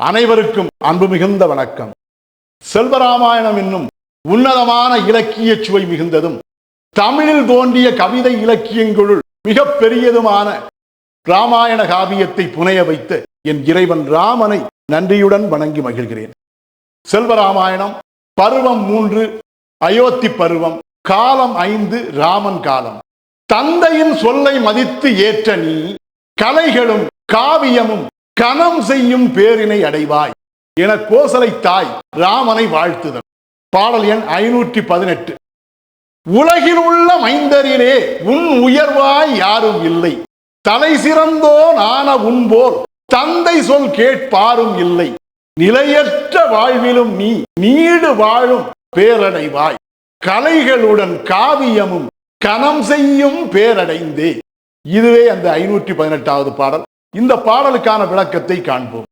அனைவருக்கும் அன்பு மிகுந்த வணக்கம். செல்வராமாயணம் என்னும் உன்னதமான இலக்கிய சுவை மிகுந்ததும் தமிழில் தோன்றிய கவிதை இலக்கியங்களுள் மிக பெரியதுமான ராமாயண காவியத்தை புனைய வைத்த என் இறைவன் ராமனை நன்றியுடன் வணங்கி மகிழ்கிறேன். செல்வராமாயணம் பருவம் மூன்று அயோத்தி பருவம் காலம் ஐந்து ராமன் காலம். தந்தையின் சொல்லை மதித்து ஏற்ற நீ கலைகளும் காவியமும் கணம் செய்யும் பேரினை அடைவாய். என கோசலை தாய் ராமனை வாழ்த்துதல். பாடல் எண் ஐநூற்றி பதினெட்டு. உலகில் உள்ள மைந்தரிலே உன் உயர்வாய் யாரும் இல்லை. தலை சிறந்தோன் ஆன உன்போல் தந்தை சொல் கேட்பாரும் இல்லை. நிலையற்ற வாழ்விலும் நீ நீடு வாழும் பேரடைவாய். கலைகளுடன் காவியமும் கணம் செய்யும் பேரடைந்தே. இதுவே அந்த ஐநூற்றி பதினெட்டாவது பாடல். இந்த பாடலுக்கான விளக்கத்தை காண்போம்.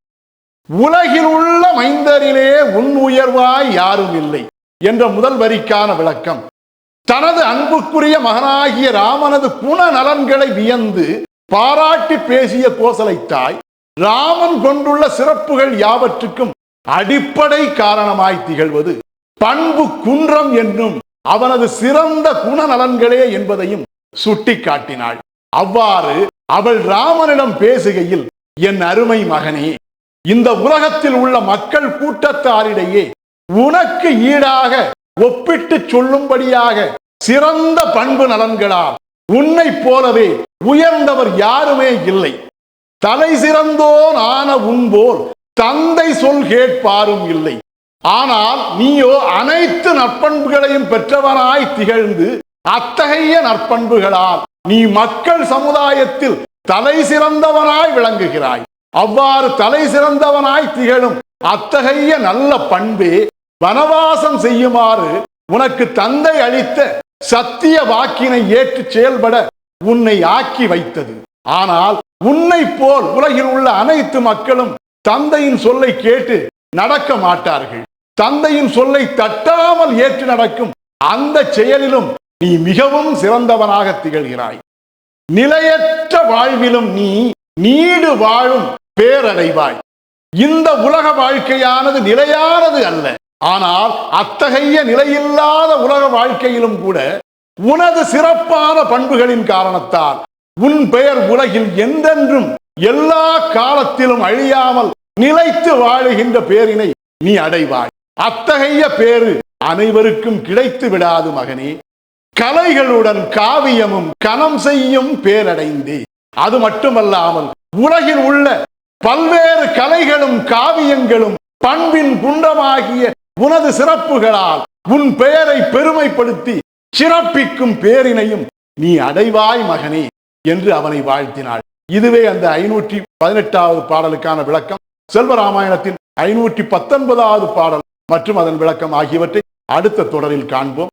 உலகில் உள்ள மைந்தரிலே உன் உயர்வாய் யாரும் இல்லை என்ற முதல் வரிக்கான விளக்கம். தனது அன்புக்குரிய மகனாகிய ராமனது குண நலன்களை வியந்து பாராட்டி பேசிய கோசலை தாய் ராமன் கொண்டுள்ள சிறப்புகள் யாவற்றுக்கும் அடிப்படை காரணமாய் திகழ்வது. பண்பு குன்றம் என்னும் அவனது சிறந்த குணநலன்களே என்பதையும் சுட்டி காட்டினாள் அவ்வாறு அவள் ராமனிடம் பேசுகையில் என் அருமை மகனே இந்த உலகத்தில் உள்ள மக்கள் கூட்டத்தாரிடையே உனக்கு ஈடாக ஒப்பிட்டு சொல்லும்படியாக சிறந்த பண்பு நலன்களால் உன்னை போலவே உயர்ந்தவர் யாருமே இல்லை. தலை சிறந்தோன் ஆன உன்போல் தந்தை சொல் கேட்பாரும் இல்லை. ஆனால் நீயோ அனைத்து நற்பண்புகளையும் பெற்றவனாய் திகழ்ந்து அத்தகைய நற்பண்புகளால் நீ மக்கள் சமுதாயத்தில் தலை சிறந்தவனாய் விளங்குகிறாய். அவ்வாறு தலை சிறந்தவனாய் திகழும் அத்தகைய நல்ல பண்பே வனவாசம் செய்யுமாறு உனக்கு தந்தை அளித்த சத்திய வாக்கினை ஏற்று செயல்பட உன்னை ஆக்கி வைத்தது. ஆனால் உன்னை போல் உலகில் உள்ள அனைத்து மக்களும் தந்தையின் சொல்லை கேட்டு நடக்க மாட்டார்கள். தந்தையின் சொல்லை தட்டாமல் ஏற்று நடக்கும் அந்த செயலிலும் நீ மிகவும் சிறந்தவனாக திகழ்கிறாய். நிலையற்ற வாழ்விலும் நீ நீடு வாழும் பேரடைவாய். இந்த உலக வாழ்க்கையானது நிலையானது அல்ல. ஆனால் அத்தகைய நிலையில்லாத உலக வாழ்க்கையிலும் கூட உனது சிறப்பான பண்புகளின் காரணத்தால் உன் பெயர் உலகில் என்றென்றும் எல்லா காலத்திலும் அழியாமல் நிலைத்து வாழுகின்ற பேரினை நீ அடைவாய். அத்தகைய பேரு அனைவருக்கும் கிடைத்து விடாது மகனே. கலைகளுடன் காவியமும் கனம் செய்யும் பேரடைந்தே. அது மட்டுமல்லாமல் உலகில் உள்ள பல்வேறு கலைகளும் காவியங்களும் பண்பின் குன்றமாகிய உனது சிறப்புகளால் உன் பெயரை பெருமைப்படுத்தி சிறப்பிக்கும் பேரினையும் நீ அடைவாய் மகனே என்று அவனை வாழ்த்தினாள். இதுவே அந்த ஐநூற்றி பதினெட்டாவது பாடலுக்கான விளக்கம். செல்வராமாயணத்தின் ஐநூற்றி பத்தொன்பதாவது பாடல் மற்றும் அதன் விளக்கம் ஆகியவற்றை அடுத்த தொடரில் காண்போம்.